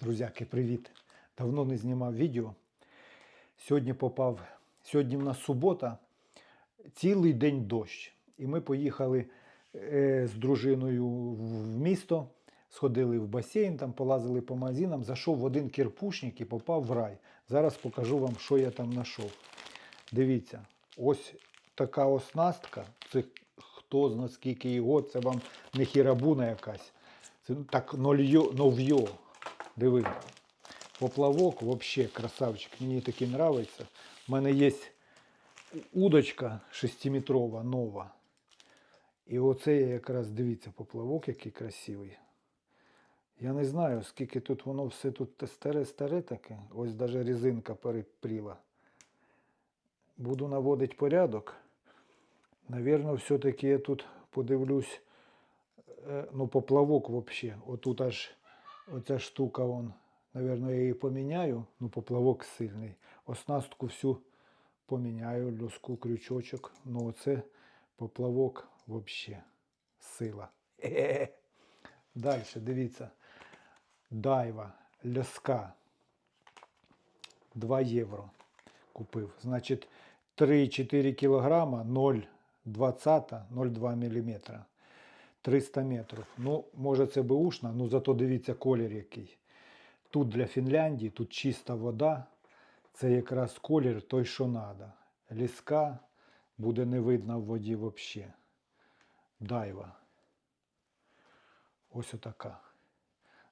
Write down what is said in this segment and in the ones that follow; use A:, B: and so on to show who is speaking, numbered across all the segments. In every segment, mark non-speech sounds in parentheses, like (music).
A: Друзяки, привіт! Давно не знімав відео. Сьогодні попав. Сьогодні в нас субота, цілий день дощ. І ми поїхали е, з дружиною в місто, сходили в басейн, там полазили по магазинам, зайшов в один кірпушник і попав в рай. Зараз покажу вам, що я там знайшов. Дивіться, ось така оснастка. Це хто зна скільки його, це вам не хірабуна якась. Це так нольйо, нов'йо. Диви. Поплавок взагалі красавчик. Мені такий подобається. У мене є удочка 6-метрова нова. І оце я якраз дивіться, поплавок який красивий. Я не знаю, скільки тут воно все тут старе-старе таке. Ось навіть резинка перепріла. Буду наводити порядок. Навірно, все-таки я тут подивлюсь. е, Ну, поплавок взагалі. Отут аж оця штука, он, навірно, я її поміняю. Ну, поплавок сильний. Оснастку всю поміняю, льоску, крючочок. Ну, оце поплавок взагалі сила. (laughs) Далі, дивіться. Дайва, ляска. 2 євро купив. Значить, 3-4 кілограма, 0,20, 0,2 мм. 300 метрів. Ну, може це беушна, ну зато дивіться колір який. Тут для Фінляндії, тут чиста вода. Це якраз колір той, що треба. Ліска буде не видно в воді взагалі. Дайва. Ось отака.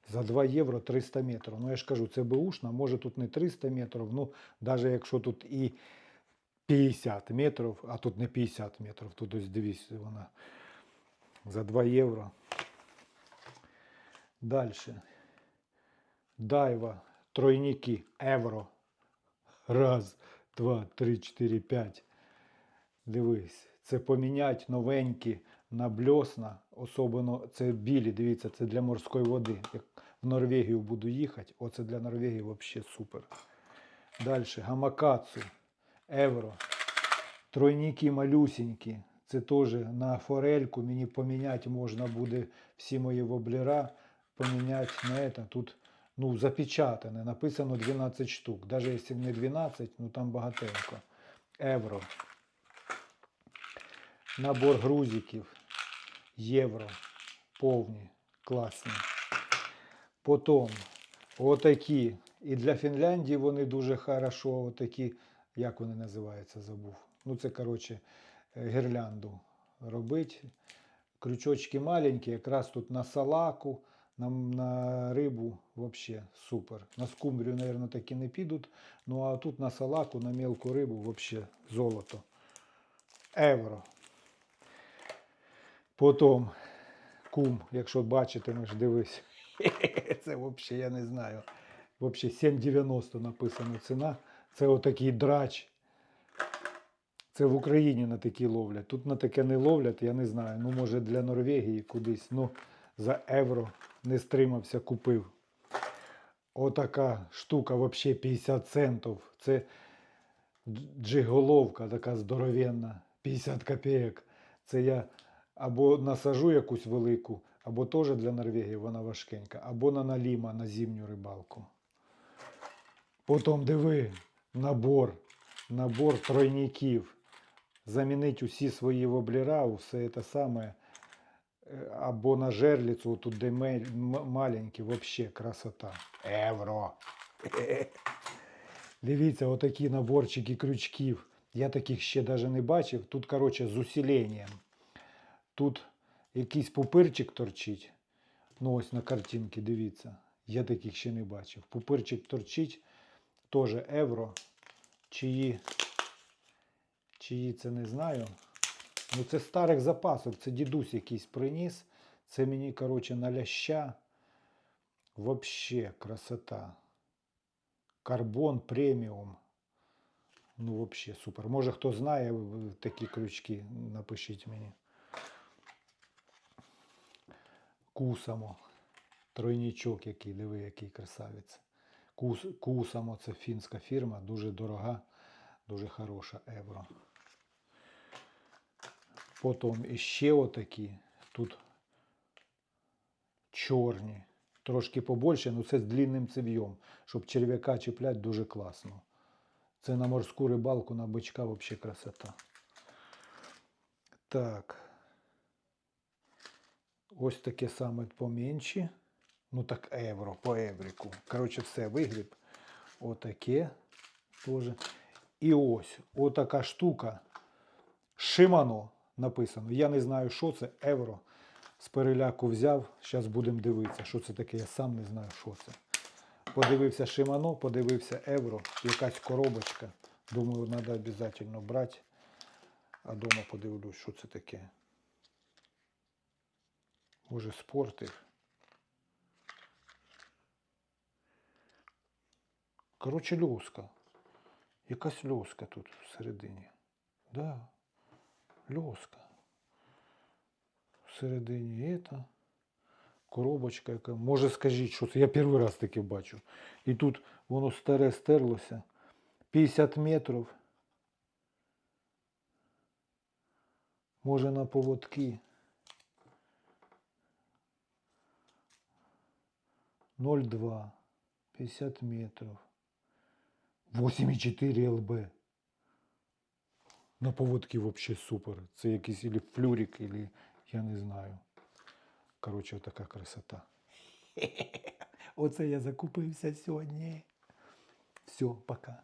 A: За 2 євро 300 метрів. Ну я ж кажу, це беушна, може тут не 300 метрів, ну навіть якщо тут і 50 метрів, а тут не 50 метрів, тут ось дивись, вона за 2 євро. Далі. Дайва, тройники, евро. Раз, два, три, чотири, п'ять. Дивись, це поміняти новенькі на бльосна, особливо це білі, дивіться, це для морської води. Як в Норвегію буду їхати, оце для Норвегії взагалі супер. Далі, гамакацу, евро, тройники малюсенькі. Це теж на форельку мені поміняти можна буде всі мої воблера, поміняти на это. Тут ну, запечатане, написано 12 штук. Навіть якщо не 12, ну там багатенько. Евро. Набор грузиків. Євро. Повні. Класні. Потім отакі. І для Фінляндії вони дуже хорошо. Отакі, як вони називаються, забув. Ну, це, коротше, гірлянду робить. Крючочки маленькі, якраз тут на салаку, на, на рибу взагалі супер. На скумбрію, мабуть, такі не підуть. Ну а тут на салаку, на мелку рибу взагалі золото. Евро. Потім кум, якщо бачитимеш, дивись. (laughs) Це взагалі я не знаю. Взагалі 7,90 написано ціна. Це отакий драч. Це в Україні на такі ловлять. Тут на таке не ловлять, я не знаю. Ну, може, для Норвегії кудись. Ну, за євро не стримався, купив. Отака штука, взагалі 50 центів. Це джиголовка така здоровенна, 50 копійок. Це я або насажу якусь велику, або теж для Норвегії вона важкенька, або на наліма на зимню рибалку. Потім диви, набор, набор тройників. Замінити усі свої воблера, усе це саме. Е, Або на жерлицю, тут де маленькі, взагалі красота. Евро. (laughs) Дивіться, отакі наборчики крючків. Я таких ще навіть не бачив. Тут, коротше, з усиленням. Тут якийсь пупирчик торчить. Ну, ось на картинці, дивіться. Я таких ще не бачив. Пупирчик торчить, теж евро. Чиї, чиї це не знаю. Ну, це старих запасів. Це дідусь якийсь приніс. Це мені, коротше, на ляща. Вообще красота. Карбон преміум. Ну, вообще супер. Може, хто знає такі крючки, напишіть мені. Кусамо. Тройнічок який, диви, який красавець. Кус, Кусамо це фінська фірма, дуже дорога, дуже хороша евро. Потім іще отакі. Тут чорні. трошки побольше, ну це з длинним цев'єм, щоб черв'яка чіплять дуже класно. Це на морську рибалку, на бичка взагалі красота. Так. Ось таке саме поменші. Ну так евро по еврику. Коротше, все вигріб. Отаке теж. І ось отака штука. Шимано написано. Я не знаю, що це. Евро. З переляку взяв. Зараз будемо дивитися, що це таке. Я сам не знаю, що це. Подивився Шимано, подивився евро, якась коробочка. Думаю, треба обов'язково брати. А дома подивлюсь, що це таке. Може, спортив. Коротше, льоска. Якась льоска тут всередині. Да. Льоска. Всередині ета. Коробочка яка. Може скажіть, що це. Я перший раз таке бачу. І тут воно старе стерлося. 50 метрів. Може на поводки. 0,2. 50 метрів. 8,4 ЛБ. На поводки вообще супер. Це якийсь или флюрик, или я не знаю. Коротше, така красота. (laughs) Оце я закупився сьогодні. Все, пока.